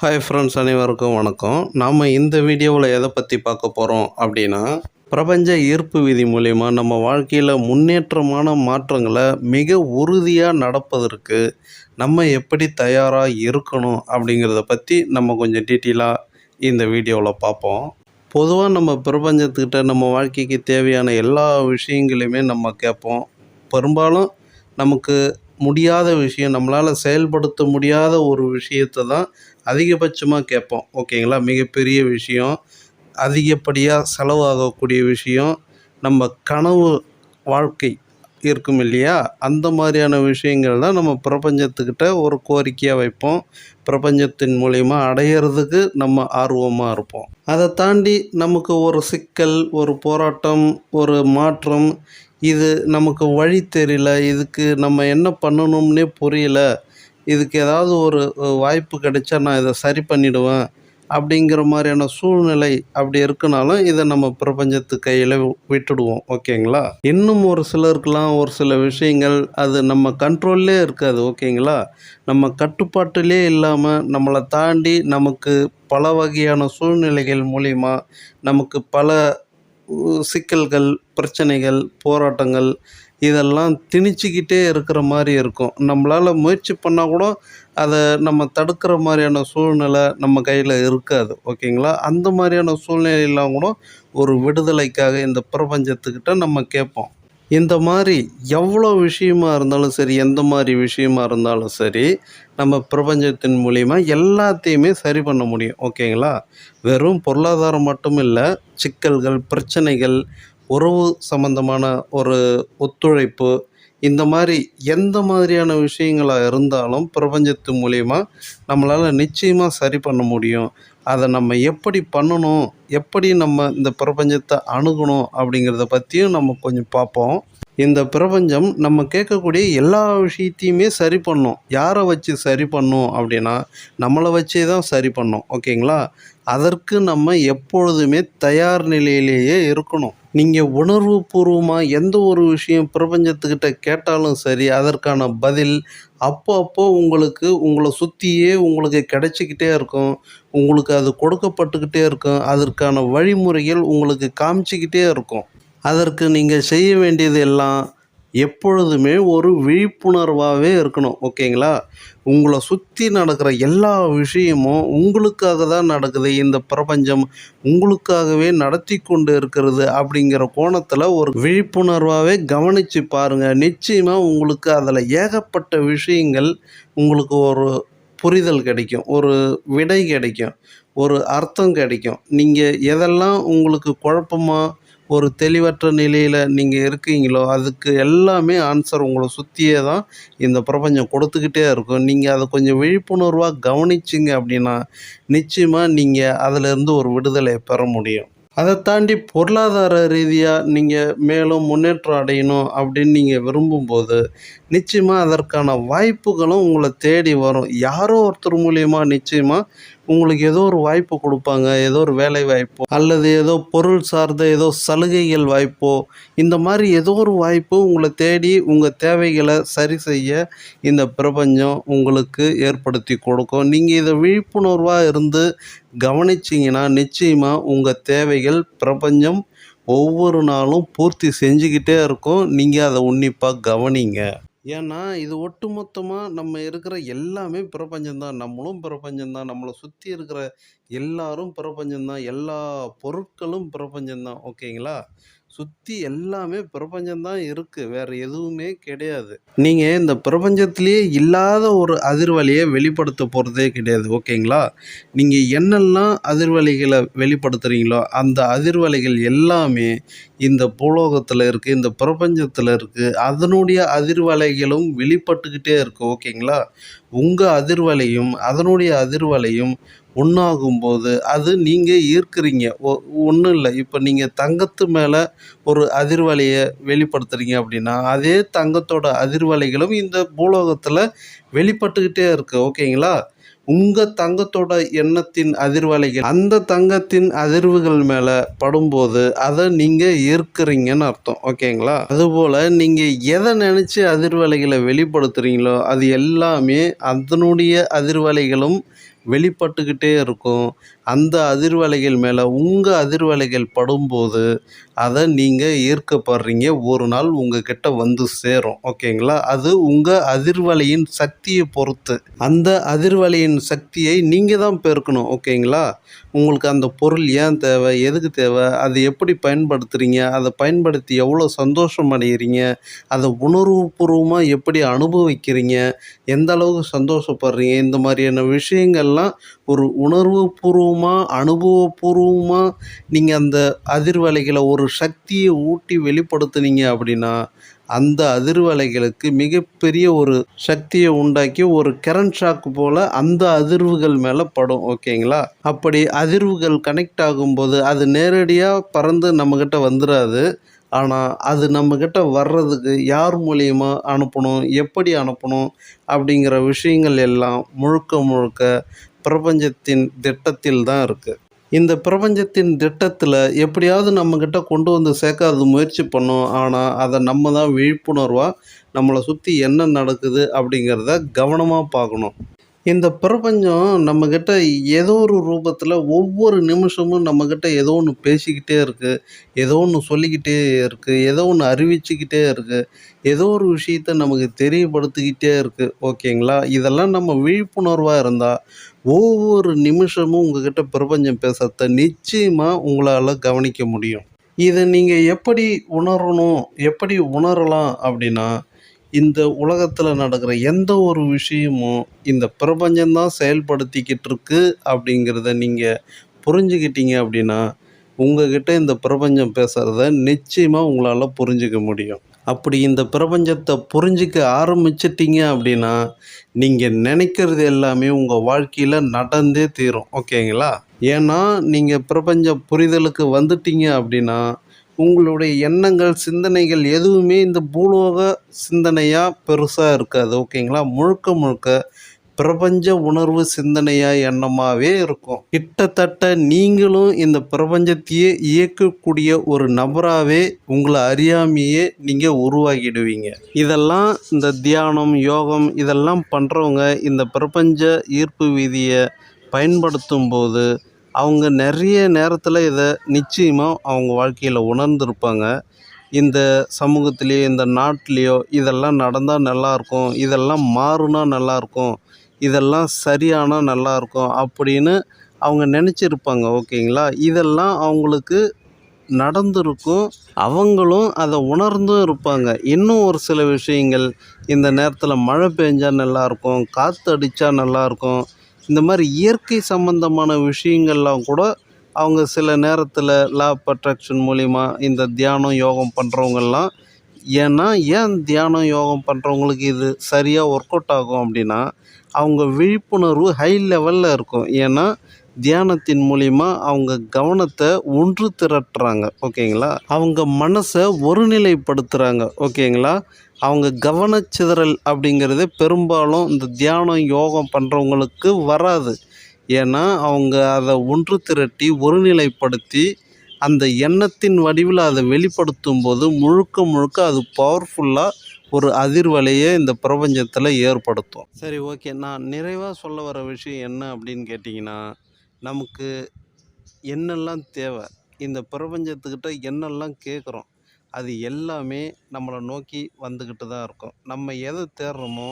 Hi friends அனைவருக்கும் வணக்கம். நாம் இந்த வீடியோவில் எதை பற்றி பார்க்க போகிறோம் அப்படின்னா பிரபஞ்ச ஈர்ப்பு விதி மூலிமா நம்ம வாழ்க்கையில் முன்னேற்றமான மாற்றங்களை மிக உறுதியாக நடப்பதற்கு நம்ம எப்படி தயாராக இருக்கணும் அப்படிங்கிறத பற்றி நம்ம கொஞ்சம் டீட்டெயிலாக இந்த வீடியோவில் பார்ப்போம். பொதுவாக நம்ம பிரபஞ்சத்துக்கிட்ட நம்ம வாழ்க்கைக்கு தேவையான எல்லா விஷயங்களையுமே நம்ம கேட்போம். பெரும்பாலும் நமக்கு முடியாத விஷயம் நம்மளால் செயல்படுத்த முடியாத ஒரு விஷயத்தை தான் அதிகபட்சமாக கேட்போம். ஓகேங்களா? மிகப்பெரிய விஷயம். அதிகப்படியாக செலவாகக்கூடிய விஷயம். நம்ம கனவு வாழ்க்கை இருக்கும் இல்லையா? அந்த மாதிரியான விஷயங்கள் தான் நம்ம பிரபஞ்சத்துக்கிட்ட ஒரு கோரிக்கையாக வைப்போம். பிரபஞ்சத்தின் மூலயமா அடையிறதுக்கு நம்ம ஆர்வமாக இருப்போம். அதை தாண்டி நமக்கு ஒரு சிக்கல் ஒரு போராட்டம் ஒரு மாற்றம் இது நமக்கு வழி தெரியல இதுக்கு நம்ம என்ன பண்ணணும்னே புரியல இதுக்கு ஏதாவது ஒரு வாய்ப்பு கிடைச்சா நான் இதை சரி பண்ணிவிடுவேன் அப்படிங்கிற மாதிரியான சூழ்நிலை அப்படி இருக்குனாலும் இதை நம்ம பிரபஞ்சத்து கையில் விட்டுடுவோம். ஓகேங்களா? இன்னும் ஒரு சிலருக்கெலாம் ஒரு சில விஷயங்கள் அது நம்ம கண்ட்ரோல்லே இருக்காது. ஓகேங்களா? நம்ம கட்டுப்பாட்டிலே இல்லாமல் நம்மளை தாண்டி நமக்கு பல வகையான சூழ்நிலைகள் மூலிமா நமக்கு பல சிக்கல்கள் பிரச்சனைகள் போராட்டங்கள் இதெல்லாம் திணிச்சிக்கிட்டே இருக்கிற மாதிரி இருக்கும். நம்மளால் முயற்சி பண்ணால் கூட அதை நம்ம தடுக்கிற மாதிரியான சூழ்நிலை நம்ம கையில் இருக்காது. ஓகேங்களா? அந்த மாதிரியான சூழ்நிலையெல்லாம் கூட ஒரு விடுதலைக்காக இந்த பிரபஞ்சத்துக்கிட்ட நம்ம கேட்போம். இந்த மாதிரி எவ்வளோ விஷயமா இருந்தாலும் சரி எந்த மாதிரி விஷயமா இருந்தாலும் சரி நம்ம பிரபஞ்சத்தின் மூலிமா எல்லாத்தையுமே சரி பண்ண முடியும். ஓகேங்களா? வெறும் பொருளாதாரம் மட்டும் இல்லை சிக்கல்கள் பிரச்சனைகள் உறவு சம்பந்தமான ஒரு ஒத்துழைப்பு இந்த மாதிரி எந்த மாதிரியான விஷயங்களாக இருந்தாலும் பிரபஞ்சத்து மூலிமா நம்மளால் நிச்சயமாக சரி பண்ண முடியும். அதை நம்ம எப்படி பண்ணணும்? எப்படி நம்ம இந்த பிரபஞ்சத்தை அணுகணும் அப்படிங்கிறத பற்றியும் நம்ம கொஞ்சம் பார்ப்போம். இந்த பிரபஞ்சம் நம்ம கேட்கக்கூடிய எல்லா விஷயத்தையுமே சரி பண்ணும். யாரை வச்சு சரி பண்ணும் அப்படின்னா நம்மளை வச்சே தான் சரி பண்ணும். ஓகேங்களா? அதற்கு நம்ம எப்பொழுதுமே தயார் நிலையிலேயே இருக்கணும். நீங்கள் உணர்வு பூர்வமாக எந்த ஒரு விஷயம் பிரபஞ்சத்துக்கிட்ட கேட்டாலும் சரி அதற்கான பதில் அப்போ அப்போ உங்களுக்கு உங்களை சுற்றியே உங்களுக்கு கிடைச்சிக்கிட்டே இருக்கும். உங்களுக்கு அது கொடுக்கப்பட்டுக்கிட்டே இருக்கும். அதற்கான வழிமுறைகள் உங்களுக்கு காமிச்சிக்கிட்டே இருக்கும். அதற்கு நீங்கள் செய்ய வேண்டியது எல்லாம் எப்பொழுதுமே ஒரு விழிப்புணர்வாகவே இருக்கணும் ஓகேங்களா? உங்களை சுற்றி நடக்கிற எல்லா விஷயமும் உங்களுக்காக தான் நடக்குது. இந்த பிரபஞ்சம் உங்களுக்காகவே நடத்தி கொண்டு இருக்கிறது அப்படிங்கிற கோணத்தில் ஒரு விழிப்புணர்வாகவே கவனித்து பாருங்கள் நிச்சயமாக உங்களுக்கு அதில் ஏகப்பட்ட விஷயங்கள் உங்களுக்கு ஒரு புரிதல் கிடைக்கும் ஒரு விடை கிடைக்கும் ஒரு அர்த்தம் கிடைக்கும். நீங்கள் எதெல்லாம் உங்களுக்கு குழப்பமாக ஒரு தெளிவற்ற நிலையில் நீங்கள் இருக்கீங்களோ அதுக்கு எல்லாமே ஆன்சர் உங்களை சுற்றியே தான் இந்த பிரபஞ்சம் கொடுத்துக்கிட்டே இருக்கும். நீங்கள் அதை கொஞ்சம் விழிப்புணர்வாக கவனிச்சிங்க அப்படின்னா நிச்சயமாக நீங்கள் அதிலிருந்து ஒரு விடுதலை பெற முடியும். அதை தாண்டி பொருளாதார ரீதியாக நீங்கள் மேலும் முன்னேற்றம் அடையணும் அப்படின்னு நீங்கள் விரும்பும்போது நிச்சயமாக அதற்கான வாய்ப்புகளும் உங்களை தேடி வரும். யாரோ ஒருத்தர் மூலியமாக நிச்சயமாக உங்களுக்கு ஏதோ ஒரு வாய்ப்பு கொடுப்பாங்க ஏதோ ஒரு வேலை வாய்ப்போ அல்லது ஏதோ பொருள் சார்ந்த ஏதோ சலுகைகள் வாய்ப்போ இந்த மாதிரி ஏதோ ஒரு வாய்ப்பு உங்களை தேடி உங்கள் தேவைகளை சரி செய்ய இந்த பிரபஞ்சம் உங்களுக்கு ஏற்படுத்தி கொடுக்கும். நீங்கள் இதை விழிப்புணர்வாக இருந்து கவனிச்சிங்கன்னா நிச்சயமாக உங்கள் தேவைகள் பிரபஞ்சம் ஒவ்வொரு நாளும் பூர்த்தி செஞ்சுக்கிட்டே இருக்கும். நீங்கள் அதை உன்னிப்பாக கவனிங்க. ஏன்னா இது ஒட்டுமொத்தமாக நம்ம இருக்கிற எல்லாமே பிரபஞ்சம்தான். நம்மளும் பிரபஞ்சம்தான். நம்மளை சுற்றி இருக்கிற எல்லாரும் பிரபஞ்சம்தான். எல்லா பொருட்களும் பிரபஞ்சம்தான். ஓகேங்களா? சுற்றி எல்லாமே பிரபஞ்சம்தான் இருக்குது வேறு எதுவுமே கிடையாது. நீங்கள் இந்த பிரபஞ்சத்திலேயே இல்லாத ஒரு அதிர்வலையை வெளிப்படுத்த போகிறதே கிடையாது. ஓகேங்களா? நீங்கள் என்னெல்லாம் அதிர்வலைகளை வெளிப்படுத்துகிறீங்களோ அந்த அதிர்வலைகள் எல்லாமே இந்த பூலோகத்தில் இருக்குது இந்த பிரபஞ்சத்தில் இருக்குது அதனுடைய அதிர்வலைகளும் வெளிப்பட்டுக்கிட்டே இருக்குது ஓகேங்களா? உங்கள் அதிர்வலையும் அதனுடைய அதிர்வலையும் ஒன்றாகும்போது அது நீங்கள் ஈர்க்கிறீங்க. ஒன்றும் இல்லை. இப்போ நீங்கள் தங்கத்து மேலே ஒரு அதிர்வலையை வெளிப்படுத்துகிறீங்க அப்படின்னா அதே தங்கத்தோட அதிர்வலைகளும் இந்த பூலோகத்தில் வெளிப்பட்டுக்கிட்டே இருக்குது ஓகேங்களா? உங்கள் தங்கத்தோட எண்ணத்தின் அதிர்வலைகள் அந்த தங்கத்தின் அதிர்வுகள் மேலே படும்போது அதை நீங்கள் ஈர்க்கிறீங்கன்னு அர்த்தம். ஓகேங்களா? அதுபோல் நீங்கள் எதை நினச்சி அதிர்வலைகளை வெளிப்படுத்துகிறீங்களோ அது எல்லாமே அதனுடைய அதிர்வலைகளும் வெளிப்பட்டுக்கிட்டே இருக்கும். அந்த அதிர்வலைகள் மேலே உங்கள் அதிர்வலைகள் படும்போது அதை நீங்கள் ஈர்க்கப்படுறீங்க ஒரு நாள் உங்கள் கிட்ட வந்து சேரும். ஓகேங்களா? அது உங்கள் அதிர்வலையின் சக்தியை பொறுத்து. அந்த அதிர்வலையின் சக்தியை நீங்கள் தான் பெருக்கணும். ஓகேங்களா? உங்களுக்கு அந்த பொருள் ஏன் தேவை எதுக்கு தேவை அதை எப்படி பயன்படுத்துகிறீங்க அதை பயன்படுத்தி எவ்வளோ சந்தோஷம் அடைகிறீங்க அதை உணர்வுபூர்வமாக எப்படி அனுபவிக்கிறீங்க எந்த அளவுக்கு சந்தோஷப்படுறீங்க இந்த மாதிரியான விஷயங்கள்லாம் ஒரு உணர்வுபூர்வமாக அனுபவபூர்வமாக நீங்கள் அந்த அதிர்வலைகளை ஒரு சக்தியை ஊட்டி வெளிப்படுத்துனீங்க அப்படின்னா அந்த அதிர்வலைகளுக்கு மிகப்பெரிய ஒரு சக்தியை உண்டாக்கி ஒரு கரண்ட் ஷாக் போல் அந்த அதிர்வுகள் மேலே படும் ஓகேங்களா? அப்படி அதிர்வுகள் கனெக்ட் ஆகும்போது அது நேரடியாக பறந்து நம்மக்கிட்ட வந்துடாது ஆனால் அது நம்மக்கிட்ட வர்றதுக்கு யார் மூலியமாக அனுப்பணும் எப்படி அனுப்பணும் அப்படிங்கிற விஷயங்கள் எல்லாம் முழுக்க முழுக்க பிரபஞ்சத்தின் திட்டத்தில் தான் இருக்குது இந்த பிரபஞ்சத்தின் திட்டத்தில் எப்படியாவது நம்மக்கிட்ட கொண்டு வந்து சேர்க்காத முயற்சி பண்ணோம். ஆனால் அதை நம்ம தான் விழிப்புணர்வாக நம்மளை சுற்றி என்ன நடக்குது அப்படிங்கிறத கவனமாக பார்க்கணும். இந்த பிரபஞ்சம் நம்மக்கிட்ட ஏதோ ஒரு ரூபத்தில் ஒவ்வொரு நிமிஷமும் நம்மக்கிட்ட ஏதோ ஒன்று பேசிக்கிட்டே இருக்குது ஏதோ ஒன்று சொல்லிக்கிட்டே இருக்குது ஏதோ ஒன்று அறிவிச்சுக்கிட்டே இருக்குது ஏதோ ஒரு விஷயத்த நமக்கு தெரியப்படுத்திக்கிட்டே இருக்குது ஓகேங்களா? இதெல்லாம் நம்ம விழிப்புணர்வாக இருந்தால் ஒவ்வொரு நிமிஷமும் உங்ககிட்ட பிரபஞ்சம் பேசுறத நிச்சயமாக உங்களால் கவனிக்க முடியும். இதை நீங்கள் எப்படி உணரணும்? எப்படி உணரலாம் அப்படின்னா இந்த உலகத்தில் நடக்கிற எந்த ஒரு விஷயமும் இந்த பிரபஞ்சம்தான் செயல்படுத்திக்கிட்டு இருக்கு அப்படிங்கிறத நீங்கள் புரிஞ்சுக்கிட்டீங்க அப்படின்னா உங்ககிட்ட இந்த பிரபஞ்சம் பேசுகிறத நிச்சயமாக உங்களால் புரிஞ்சிக்க முடியும். அப்படி இந்த பிரபஞ்சத்தை புரிஞ்சிக்க ஆரம்பிச்சிட்டிங்க அப்படின்னா நீங்கள் நினைக்கிறது எல்லாமே உங்கள் வாழ்க்கையில் நடந்தே தீரும். ஓகேங்களா? ஏன்னா நீங்கள் பிரபஞ்ச புரிதலுக்கு வந்துட்டீங்க அப்படின்னா உங்களுடைய எண்ணங்கள் சிந்தனைகள் எதுவுமே இந்த பூலோக சிந்தனையாக பெருசாக இருக்காது ஓகேங்களா? முழுக்க முழுக்க பிரபஞ்ச உணர்வு சிந்தனையா எண்ணமாகவே இருக்கும். கிட்டத்தட்ட நீங்களும் இந்த பிரபஞ்சத்தையே இயக்கக்கூடிய ஒரு நபராகவே உங்களை அறியாமையே நீங்கள் உருவாக்கிடுவீங்க. இதெல்லாம் இந்த தியானம் யோகம் இதெல்லாம் பண்ணுறவங்க இந்த பிரபஞ்ச ஈர்ப்பு விதியை பயன்படுத்தும் போது அவங்க நிறைய நேரத்தில் இதை நிச்சயமாக அவங்க வாழ்க்கையில் உணர்ந்திருப்பாங்க. இந்த சமூகத்திலேயோ இந்த நாட்டிலேயோ இதெல்லாம் நடந்தால் நல்லாயிருக்கும் இதெல்லாம் மாறுனா நல்லாயிருக்கும் இதெல்லாம் சரியானால் நல்லாயிருக்கும் அப்படின்னு அவங்க நினச்சிருப்பாங்க ஓகேங்களா? இதெல்லாம் அவங்களுக்கு நடந்திருக்கும் அவங்களும் அதை உணர்ந்தும் இருப்பாங்க. இன்னும் ஒரு சில விஷயங்கள் இந்த நேரத்தில் மழை பெஞ்சால் நல்லாயிருக்கும் காற்று அடித்தா நல்லாயிருக்கும் இந்த மாதிரி இயற்கை சம்பந்தமான விஷயங்கள்லாம் கூட அவங்க சில நேரத்தில் லா ஆஃப் அட்ராக்ஷன் மூலிமா இந்த தியானம் யோகம் பண்ணுறவங்கெல்லாம் ஏன்னா ஏன் தியானம் யோகம் பண்ணுறவங்களுக்கு இது சரியாக ஒர்க் அவுட் ஆகும் அப்படின்னா அவங்க விழிப்புணர்வு ஹை லெவலில் இருக்கும். ஏன்னா தியானத்தின் மூலிமா அவங்க கவனத்தை ஒன்று திரட்டுறாங்க. ஓகேங்களா? அவங்க மனசை ஒருநிலைப்படுத்துகிறாங்க ஓகேங்களா? அவங்க கவனச்சிதறல் அப்படிங்கிறது பெரும்பாலும் இந்த தியானம் யோகம் பண்ணுறவங்களுக்கு வராது. ஏன்னா அவங்க அதை ஒன்று திரட்டி ஒருநிலைப்படுத்தி அந்த எண்ணத்தின் வடிவில் அதை வெளிப்படுத்தும் போது முழுக்க முழுக்க அது பவர்ஃபுல்லாக ஒரு அதிர்வலையை இந்த பிரபஞ்சத்தில் ஏற்படுத்தும். சரி ஓகே. நான் நிறைவாக சொல்ல வர விஷயம் என்ன அப்படின்னு கேட்டிங்கன்னா நமக்கு என்னெல்லாம் தேவை? இந்த பிரபஞ்சத்துக்கிட்ட என்னெல்லாம் கேட்குறோம்? அது எல்லாமே நம்மளை நோக்கி வந்துக்கிட்டு தான் இருக்கும். நம்ம எதை தேடுறோமோ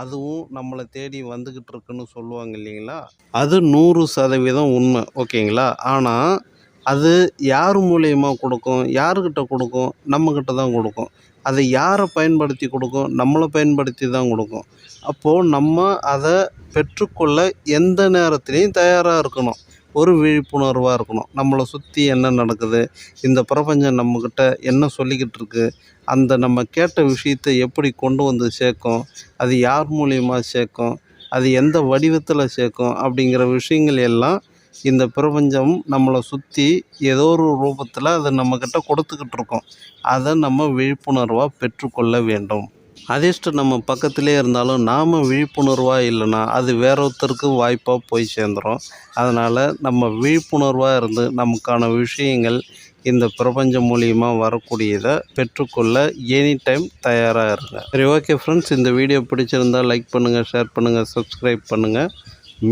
அதுவும் நம்மளை தேடி வந்துக்கிட்டு இருக்குன்னு சொல்லுவாங்க இல்லைங்களா? அது நூறு சதவீதம் உண்மை ஓகேங்களா? ஆனால் அது யார் மூலியமாக கொடுக்கும் யாருக்கிட்ட கொடுக்கும்? நம்மக்கிட்ட தான் கொடுக்கும். அதை யாரை பயன்படுத்தி கொடுக்கும்? நம்மளை பயன்படுத்தி தான் கொடுக்கும். அப்போது நம்ம அதை பெற்றுக்கொள்ள எந்த நேரத்துலையும் தயாராக இருக்கணும். ஒரு விழிப்புணர்வாக இருக்கணும். நம்மளை சுற்றி என்ன நடக்குது இந்த பிரபஞ்சம் நம்மக்கிட்ட என்ன சொல்லிக்கிட்டு இருக்கு அந்த நம்ம கேட்ட விஷயத்தை எப்படி கொண்டு வந்து சேர்க்கும் அது யார் மூலியமாக சேர்க்கும் அது எந்த வடிவத்தில் சேர்க்கும் அப்படிங்கிற விஷயங்கள் எல்லாம் இந்த பிரபஞ்சம் நம்மளை சுற்றி ஏதோ ஒரு ரூபத்தில் அதை நம்மக்கிட்ட கொடுத்துக்கிட்டு இருக்கோம். அதை நம்ம விழிப்புணர்வாக பெற்றுக்கொள்ள வேண்டும். அதிர்ஷ்டம் நம்ம பக்கத்திலே இருந்தாலும் நாம் விழிப்புணர்வாக இல்லைன்னா அது வேற ஒருத்தருக்கு வாய்ப்பாக போய் சேர்ந்துடும் அதனால் நம்ம விழிப்புணர்வாக இருந்து நமக்கான விஷயங்கள் இந்த பிரபஞ்சம் மூலியமாக வரக்கூடியதை பெற்றுக்கொள்ள எனி டைம் தயாராக இருங்க. சரி ஓகே ஃப்ரெண்ட்ஸ் இந்த வீடியோ பிடிச்சிருந்தால் லைக் பண்ணுங்கள் ஷேர் பண்ணுங்கள் சப்ஸ்கிரைப் பண்ணுங்கள்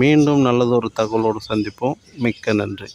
மீண்டும் நல்லதொரு தகவலோடு சந்திப்போம். மிக்க நன்றி.